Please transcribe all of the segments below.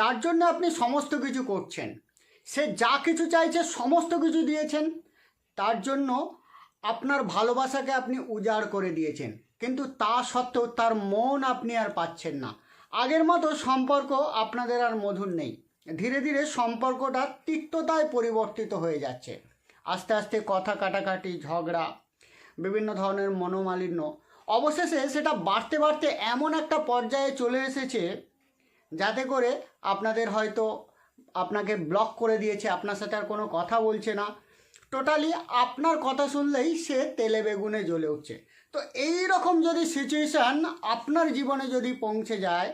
তার জন্য আপনি সমস্ত কিছু করছেন। সে যা কিছু চাইছে সমস্ত কিছু দিয়েছেন। তার জন্য আপনার ভালোবাসাকে আপনি উজাড় করে দিয়েছেন। কিন্তু তা সত্ত্বেও তার মন আপনি আর পাচ্ছেন না। আগের মতো সম্পর্ক আপনাদের আর মধুর নেই। ধীরে ধীরে সম্পর্কটা তিক্ততায় পরিবর্তিত হয়ে যাচ্ছে। আস্তে আস্তে কথা কাটাকাটি, ঝগড়া, বিভিন্ন ধরনের মনোমালিন্য, অবশেষে সেটা বাড়তে বাড়তে এমন একটা পর্যায়ে চলে এসেছে যাতে করে আপনাদের হয়তো আপনাকে ব্লক করে দিয়েছে, আপনার সাথে আর কোনো কথা বলছে না। টোটালি আপনার কথা শুনলেই সে তেলে বেগুনে জ্বলে উঠছে। তো এই রকম যদি সিচুয়েশান আপনার জীবনে যদি পৌঁছে যায়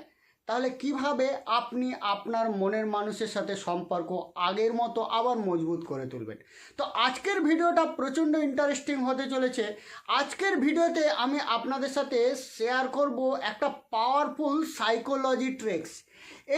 তাহলে কীভাবে আপনি আপনার মনের মানুষের সাথে সম্পর্ক আগের মতো আবার মজবুত করে তুলবেন? তো আজকের ভিডিওটা প্রচণ্ড ইন্টারেস্টিং হতে চলেছে। আজকের ভিডিওতে আমি আপনাদের সাথে শেয়ার করব একটা পাওয়ারফুল সাইকোলজি ট্রিক্স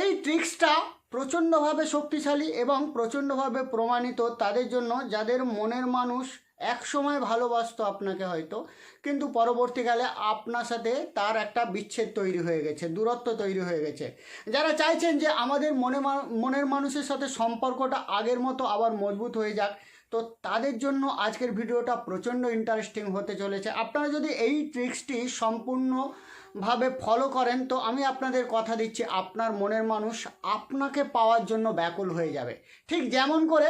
এই ট্রিক্সটা প্রচণ্ডভাবে শক্তিশালী এবং প্রচণ্ডভাবে প্রমাণিত তাদের জন্য, যাদের মনের মানুষ এক সময় ভালোবাসতো আপনাকে হয়তো, কিন্তু পরবর্তীকালে আপনার সাথে তার একটা বিচ্ছেদ তৈরি হয়ে গেছে, দূরত্ব তৈরি হয়ে গেছে। যারা চাইছেন যে আমাদের মনে মনের মানুষের সাথে সম্পর্কটা আগের মতো আবার মজবুত হয়ে যাক, তো তাদের জন্য আজকের ভিডিওটা প্রচণ্ড ইন্টারেস্টিং হতে চলেছে। আপনারা যদি এই ট্রিক্সটি সম্পূর্ণভাবে ফলো করেন, তো আমি আপনাদের কথা দিচ্ছি, আপনার মনের মানুষ আপনাকে পাওয়ার জন্য ব্যাকুল হয়ে যাবে। ঠিক যেমন করে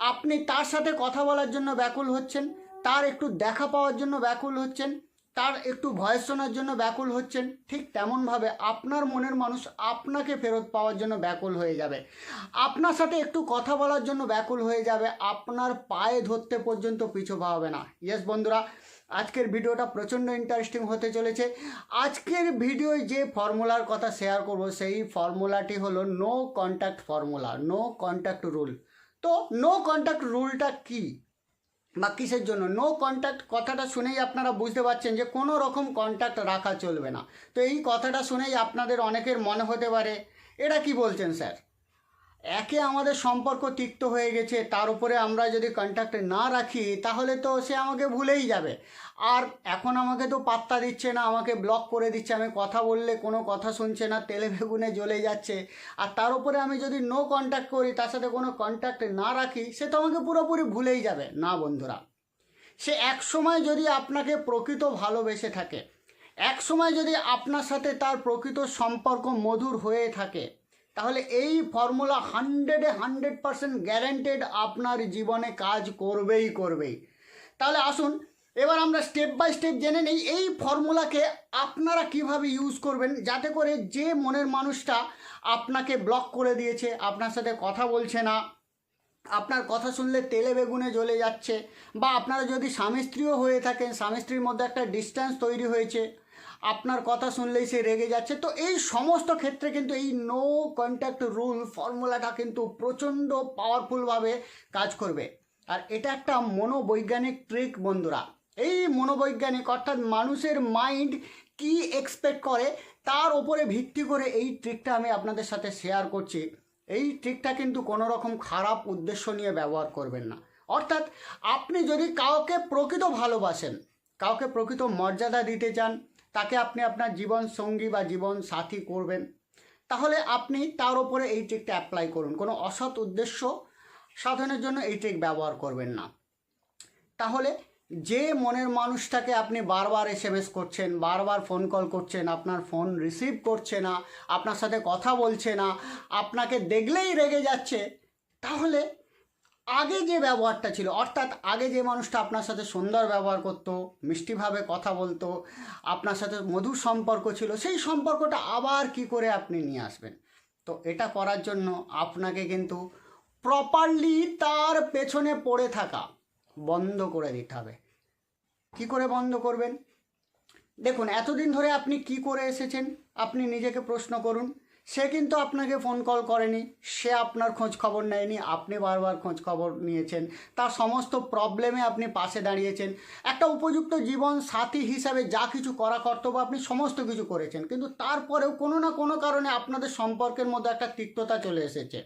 আপনি তার সাথে কথা বলার জন্য ব্যাকুল হচ্ছেন, তার একটু দেখা পাওয়ার জন্য ব্যাকুল হচ্ছেন, তার একটু ভয়েস শোনার জন্য ব্যাকুল হচ্ছেন, ঠিক তেমনভাবে আপনার মনের মানুষ আপনাকে ফেরত পাওয়ার জন্য ব্যাকুল হয়ে যাবে। আপনার সাথে একটু কথা বলার জন্য ব্যাকুল হয়ে যাবে, আপনার পায়ে ধরতে পর্যন্ত পিছু পাবে না। ইয়েস বন্ধুরা, আজকের ভিডিওটা প্রচণ্ড ইন্টারেস্টিং হতে চলেছে। আজকের ভিডিওয় যে ফর্মুলার কথা শেয়ার করব, সেই ফর্মুলাটি হলো no contact formula no contact rule তো নো কন্ট্যাক্ট রুলটা কী? বা কিসের জন্য? নো কন্ট্যাক্ট কথাটা শুনেই আপনারা বুঝতে পারছেন যে কোনো রকম কন্ট্যাক্ট রাখা চলবে না। তো এই কথাটা শুনেই আপনাদের অনেকের মনে হতে পারে। এটা কি বলছেন, স্যার? একে আমাদের সম্পর্ক তিক্ত হয়ে গেছে, তার উপরে আমরা যদি কন্ট্যাক্ট না রাখি, তাহলে তো সে আমাকে ভুলেই যাবে। আর এখন আমাকে তো পাত্তা দিচ্ছে না, আমাকে ব্লক করে দিচ্ছে, আমি কথা বললে কোনো কথা শুনছে না, তেলে বেগুনে জ্বলে যাচ্ছে। আর তার উপরে আমি যদি নো কন্ট্যাক্ট করি, তার সাথে কোনো কন্ট্যাক্ট না রাখি, সে তো আমাকে পুরোপুরি ভুলেই যাবে। না, বন্ধুরা। সে এক সময় যদি আপনাকে প্রকৃত ভালোবেসে থাকে, এক সময় যদি আপনার সাথে তার প্রকৃত সম্পর্ক মধুর হয়ে থাকে তাহলে এই ফর্মুলা হান্ড্রেডে হান্ড্রেড পারসেন্ট গ্যারেন্টেড আপনার জীবনে কাজ করবেই করবেই। তাহলে আসুন, এবার আমরা স্টেপ বাই স্টেপ জেনে নিই, এই ফর্মুলাকে আপনারা কীভাবে ইউজ করবেন যাতে করে যে মনের মানুষটা আপনাকে ব্লক করে দিয়েছে, আপনার সাথে কথা বলছে না, আপনার কথা শুনলে তেলে বেগুনে জ্বলে যাচ্ছে, বা আপনারা যদি স্বামী স্ত্রীও হয়ে থাকেন, স্বামী স্ত্রীর মধ্যে একটা ডিস্ট্যান্স তৈরি হয়েছে আপনার কথা শুনলেই সে রেগে যাচ্ছে। তো এই সমস্ত ক্ষেত্রে কিন্তু এই নো কন্ট্যাক্ট রুল ফর্মুলাটা কিন্তু প্রচণ্ড পাওয়ারফুলভাবে কাজ করবে। আর এটা একটা মনোবৈজ্ঞানিক ট্রিক বন্ধুরা। এই মনোবৈজ্ঞানিক অর্থাৎ মানুষের মাইন্ড কি এক্সপেক্ট করে, তার ওপরে ভিত্তি করে এই ট্রিকটা আমি আপনাদের সাথে শেয়ার করছি। এই ট্রিকটা কিন্তু কোনো রকম খারাপ উদ্দেশ্য নিয়ে ব্যবহার করবেন না। অর্থাৎ আপনি যদি কাউকে প্রকৃত ভালোবাসেন, কাউকে প্রকৃত মর্যাদা দিতে চান তাকে আপনি আপনার জীবন সঙ্গী বা জীবন সাথী করবেন। তাহলে আপনি তার উপরে এই ট্রিকটা অ্যাপ্লাই করুন। কোনো অসৎ উদ্দেশ্য সাধনের জন্য এই ট্রিক ব্যবহার করবেন না। তাহলে যে মনের মানুষটাকে আপনি বারবার এস এম এস করছেন, বারবার ফোন কল করছেন, আপনার ফোন রিসিভ করছে না, আপনার সাথে কথা বলছে না, আপনাকে দেখলেই রেগে যাচ্ছে, তাহলে আগে যে ব্যবহারটা ছিল, অর্থাৎ আগে যে মানুষটা আপনার সাথে সুন্দর ব্যবহার করতো, মিষ্টিভাবে কথা বলতো, আপনার সাথে মধুর সম্পর্ক ছিল, সেই সম্পর্কটা আবার কি করে আপনি নিয়ে আসবেন? তো এটা করার জন্য আপনাকে কিন্তু প্রপারলি তার পেছনে পড়ে থাকা বন্ধ করে দিতে হবে। কি করে বন্ধ করবেন? দেখুন, এতদিন ধরে আপনি কি করে এসেছেন? আপনি নিজেকে প্রশ্ন করুন। সে কিন্তু আপনাকে ফোন কল করেনি, সে আপনার খোঁজ খবর নেয়নি, আপনি বারবার খোঁজ খবর নিয়েছেন, তার সমস্ত প্রবলেমে আপনি পাশে দাঁড়িয়েছেন। একটা উপযুক্ত জীবন সাথী হিসাবে যা কিছু করা কর্তব্য আপনি সমস্ত কিছু করেছেন, কিন্তু তারপরেও কোনো না কোনো কারণে আপনাদের সম্পর্কের মধ্যে একটা তিক্ততা চলে এসেছে।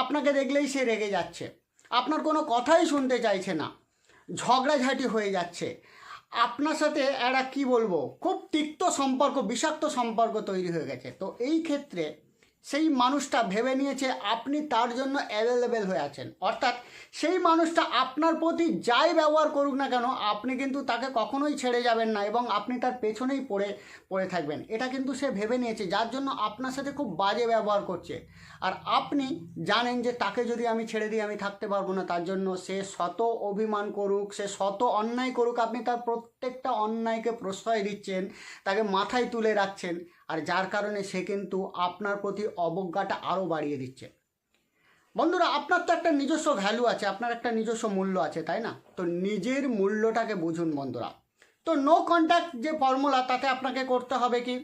আপনাকে দেখলেই সে রেগে যাচ্ছে। আপনার কোনো কথাই শুনতে চাইছে না। ঝগড়াঝাটি হয়ে যাচ্ছে। আপনার সাথে একটা কি বলব? খুব তিক্ত সম্পর্ক, বিষাক্ত সম্পর্ক তৈরি হয়ে গেছে। তো এই ক্ষেত্রে সেই মানুষটা ভেবে নিয়েছে আপনি তার জন্য অ্যাভেলেবেল হয়ে আছেন। অর্থাৎ সেই মানুষটা আপনার প্রতি যাই ব্যবহার করুক না কেন, আপনি কিন্তু তাকে কখনোই ছেড়ে যাবেন না এবং আপনি তার পেছনেই পড়ে পড়ে থাকবেন। এটা কিন্তু সে ভেবে নিয়েছে, যার জন্য আপনার সাথে খুব বাজে ব্যবহার করছে। আর আপনি জানেন যে তাকে যদি আমি ছেড়ে দিই, আমি থাকতে পারব না, তার জন্য সে শত অভিমান করুক, সে শত অন্যায় করুক, আপনি তার প্রত্যেকটা অন্যায়কে প্রশ্রয় দিচ্ছেন, তাকে মাথায় তুলে রাখছেন। আর যার কারণে সে কিন্তু আপনার প্রতি অবজ্ঞাটা আরও বাড়িয়ে দিচ্ছে। বন্ধুরা, আপনার তো একটা নিজস্ব ভ্যালু আছে, আপনার একটা নিজস্ব মূল্য আছে, তাই না? তো নিজের মূল্যটাকে বুঝুন বন্ধুরা। তো নো কন্ট্যাক্ট যে ফর্মুলা তাতে আপনাকে করতে হবে কি?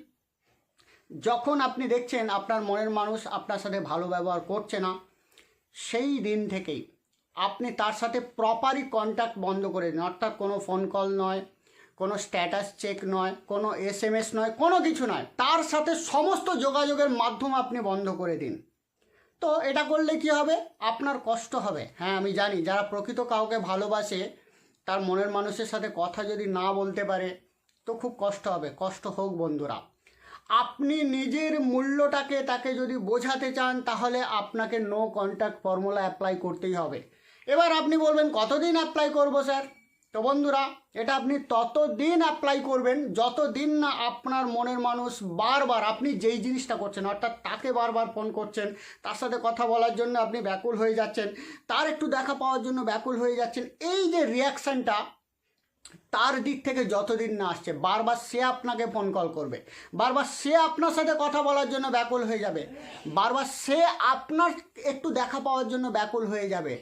যখন আপনি দেখছেন আপনার মনের মানুষ আপনার সাথে ভালো ব্যবহার করছে না, সেই দিন থেকেই আপনি তার সাথে প্রপারই কন্ট্যাক্ট বন্ধ করে দিন। অর্থাৎ কোনো ফোন কল নয় কোনো স্ট্যাটাস চেক নয়, কোনো এস এম এস নয়, কোনো কিছু নয়। তার সাথে সমস্ত যোগাযোগের মাধ্যম আপনি বন্ধ করে দিন। তো এটা করলে কি হবে? আপনার কষ্ট হবে। হ্যাঁ আমি জানি। যারা প্রকৃত কাউকে ভালোবাসে, তার মনের মানুষের সাথে কথা যদি না বলতে পারে, তো খুব কষ্ট হবে। কষ্ট হোক, বন্ধুরা। আপনি নিজের মূল্যটাকে তাকে যদি বোঝাতে চান, তাহলে আপনাকে নো কন্ট্যাক্ট ফর্মুলা অ্যাপ্লাই করতেই হবে। এবার আপনি বলবেন, কতদিন অ্যাপ্লাই করব স্যার তো বন্ধুরা, এটা আপনি ততদিন অ্যাপ্লাই করবেন, যতদিন না আপনার মনের মানুষ বারবার আপনি যেই জিনিসটা করছেন, অর্থাৎ তাকে বারবার ফোন করছেন, তার সাথে কথা বলার জন্য আপনি ব্যাকুল হয়ে যাচ্ছেন, তার একটু দেখা পাওয়ার জন্য ব্যাকুল হয়ে যাচ্ছেন, এই যে রিয়াকশানটা তার দিক থেকে যতদিন না আসছে, বারবার সে আপনাকে ফোন কল করবে, বারবার সে আপনার সাথে কথা বলার জন্য ব্যাকুল হয়ে যাবে, বারবার সে আপনার একটু দেখা পাওয়ার জন্য ব্যাকুল হয়ে যাবে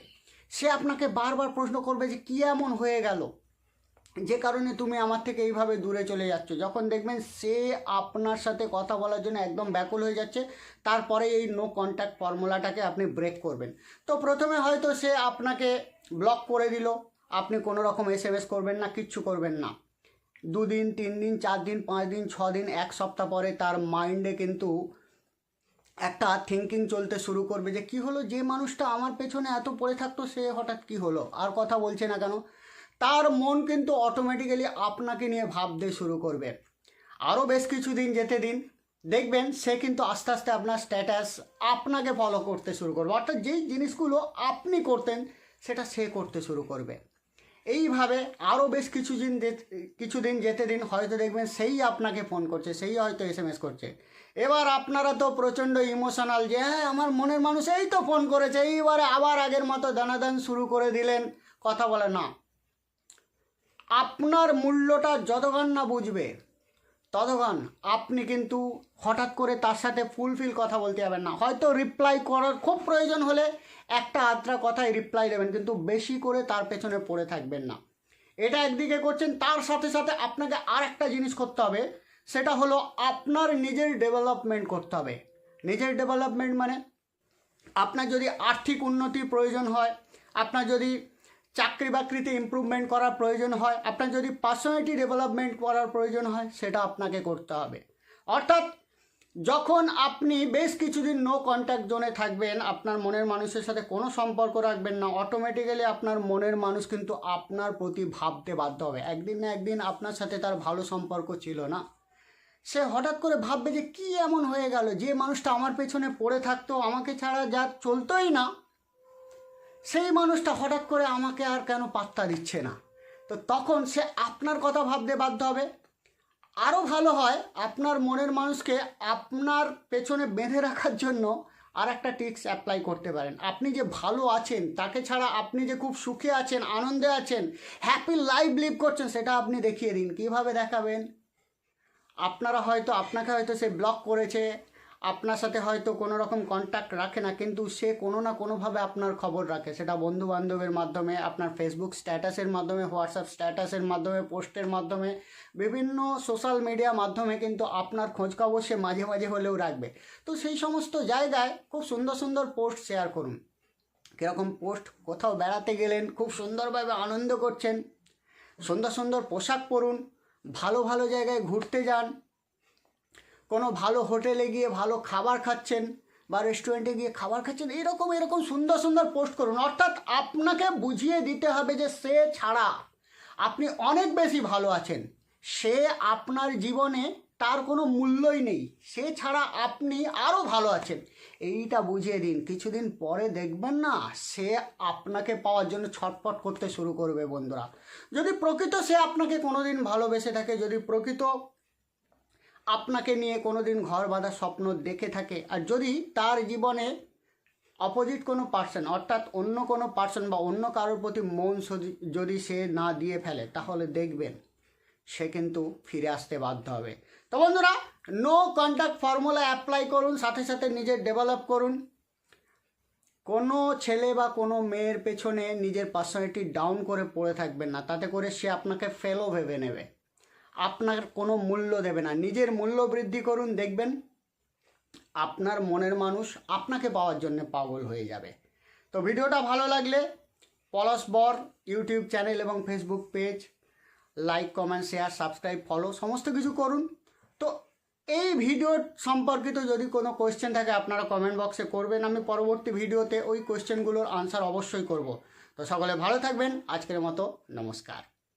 সে আপনাকে বারবার প্রশ্ন করবে যে কী এমন হয়ে গেল? যে কারণে তুমি আমার থেকে এইভাবে দূরে চলে যাচ্ছ। যখন দেখবেন সে আপনার সাথে কথা বলার জন্য একদম ব্যাকুল হয়ে যাচ্ছে, তারপরে এই নো কন্ট্যাক্ট ফর্মুলাটাকে আপনি ব্রেক করবেন। তো প্রথমে হয়তো সে আপনাকে ব্লক করে দিল। আপনি কোনো রকম এস এম এস করবেন না, কিচ্ছু করবেন না। দুদিন, তিন দিন, চার দিন, পাঁচ দিন, ছ দিন, এক সপ্তাহ পরে তার মাইন্ডে কিন্তু একটা থিঙ্কিং চলতে শুরু করবে যে কি হলো? যে মানুষটা আমার পেছনে এত পড়ে থাকতো, সে হঠাৎ কি হলো? আর কথা বলছে না কেন? তার মন কিন্তু অটোমেটিক্যালি আপনাকে নিয়ে ভাবতে শুরু করবে। আরও বেশ কিছু দিন যেতে দিন। দেখবেন সে কিন্তু আস্তে আস্তে আপনার স্ট্যাটাস আপনাকে ফলো করতে শুরু করবে। অর্থাৎ যেই জিনিসগুলো আপনি করতেন, সেটা সে করতে শুরু করবে। এইভাবে আরও বেশ কিছু দিন কিছুদিন যেতে দিন, হয়তো দেখবেন সেই আপনাকে ফোন করছে, সেই হয়তো এস এম এস করছে। এবার আপনারা তো প্রচণ্ড ইমোশনাল যে হ্যাঁ আমার মনের মানুষ এই তো ফোন করেছে, এইবারে আবার আগের মতো দানাদান শুরু করে দিলেন। কথা বলে না। আপনার মূল্যটা যতক্ষণ না বুঝবে ততক্ষণ আপনি কিন্তু হঠাৎ করে তার সাথে ফুলফিল কথা বলতে যাবেন না। হয়তো রিপ্লাই করার খুব প্রয়োজন হলে একটা আদ্রা কথায় রিপ্লাই দেবেন, কিন্তু বেশি করে তার পেছনে পড়ে থাকবেন না। এটা একদিকে করছেন, তার সাথে সাথে আপনাকে আর একটা জিনিস করতে হবে, সেটা হলো আপনার নিজের ডেভেলপমেন্ট করতে হবে। নিজের ডেভেলপমেন্ট মানে আপনার যদি আর্থিক উন্নতির প্রয়োজন হয়, আপনার যদি চাকরি বাকরিতে ইমপ্রুভমেন্ট করার প্রয়োজন হয়। আপনার যদি পার্সোনালিটি ডেভেলপমেন্ট করার প্রয়োজন হয়, সেটা আপনাকে করতে হবে। অর্থাৎ যখন আপনি বেশ কিছুদিন নো কন্ট্যাক্ট জোনে থাকবেন, আপনার মনের মানুষের সাথে কোনো সম্পর্ক রাখবেন না অটোমেটিক্যালি আপনার মনের মানুষ কিন্তু আপনার প্রতি ভাবতে বাধ্য হবে। একদিন না একদিন আপনার সাথে তার ভালো সম্পর্ক ছিল না। সে হঠাৎ করে ভাববে যে কি এমন হয়ে গেল? যে মানুষটা আমার পেছনে পড়ে থাকতো, আমাকে ছাড়া যা চলতোই না সেই মানুষটা হঠাৎ করে আমাকে আর কেন পাত্তা দিচ্ছে না? তো তখন সে আপনার কথা ভাবতে বাধ্য হবে। আরও ভালো হয়, আপনার মনের মানুষকে আপনার পেছনে বেঁধে রাখার জন্য আর একটা টিক্স অ্যাপ্লাই করতে পারেন। আপনি যে ভালো আছেন, তাকে ছাড়া আপনি যে খুব সুখে আছেন, আনন্দে আছেন হ্যাপি লাইফ লিভ করছেন, সেটা আপনি দেখিয়ে দিন। কীভাবে দেখাবেন? আপনারা হয়তো, আপনাকে হয়তো সে ব্লক করেছে আপনার সাথে হয়তো কোনো রকম কন্ট্যাক্ট রাখে না, কিন্তু সে কোনো না কোনোভাবে আপনার খবর রাখে। সেটা বন্ধু বান্ধবের মাধ্যমে, আপনার ফেসবুক স্ট্যাটাসের মাধ্যমে হোয়াটসঅ্যাপ স্ট্যাটাসের মাধ্যমে পোস্টের মাধ্যমে, বিভিন্ন সোশ্যাল মিডিয়া মাধ্যমে কিন্তু আপনার খোঁজখবর সে মাঝে মাঝে হলেও রাখবে। তো সেই সমস্ত জায়গায় খুব সুন্দর সুন্দর পোস্ট শেয়ার করুন। কীরকম পোস্ট কোথাও বেড়াতে গেলেন, খুব সুন্দরভাবে আনন্দ করছেন, সুন্দর সুন্দর পোশাক পরুন, ভালো ভালো জায়গায় ঘুরতে যান কোনো ভালো হোটেলে গিয়ে ভালো খাবার খাচ্ছেন বা রেস্টুরেন্টে গিয়ে খাবার খাচ্ছেন, এরকম এরকম সুন্দর সুন্দর পোস্ট করুন। অর্থাৎ আপনাকে বুঝিয়ে দিতে হবে যে সে ছাড়া আপনি অনেক বেশি ভালো আছেন। সে আপনার জীবনে তার কোনো মূল্যই নেই। সে ছাড়া আপনি আরও ভালো আছেন। এইটা বুঝিয়ে দিন। কিছুদিন পরে দেখবেন না, সে আপনাকে পাওয়ার জন্য ছটপট করতে শুরু করবে বন্ধুরা। যদি প্রকৃত সে আপনাকে কোনোদিন ভালোবেসে থাকে, যদি প্রকৃত আপনাকে নিয়ে কোনো দিন ঘর বাঁধার স্বপ্ন দেখে থাকে। আর যদি তার জীবনে অপোজিট কোনো পার্সন অর্থাৎ অন্য কোনো পার্সন বা অন্য কারোর প্রতি মন যদি সে না দিয়ে ফেলে, তাহলে দেখবেন সে কিন্তু ফিরে আসতে বাধ্য হবে। তো বন্ধুরা নো কন্ট্যাক্ট ফর্মুলা অ্যাপ্লাই করুন, সাথে সাথে নিজের ডেভেলপ করুন। কোনো ছেলে বা কোনো মেয়ের পেছনে নিজের পার্সোনালিটি ডাউন করে পড়ে থাকবেন না, তাতে করে সে আপনাকে ফেলও ভেবে নেবে। আপনার কোনো মূল্য দেবে না। নিজের মূল্য বৃদ্ধি করুন, দেখবেন আপনার মনের মানুষ আপনাকে পাওয়ার জন্য পাগল হয়ে যাবে। তো ভিডিওটা ভালো লাগলে পলাশ বর ইউটিউব চ্যানেল এবং Facebook page, like, comment, share, subscribe, follow সমস্ত কিছু করুন। তো এই ভিডিও সম্পর্কিত যদি কোনো কোয়েশ্চেন থাকে, আপনারা কমেন্ট বক্সে করবেন। আমি পরবর্তী ভিডিওতে ওই কোয়েশ্চেনগুলোর আনসার অবশ্যই করব। তো সকলে ভালো থাকবেন। আজকের মতো নমস্কার।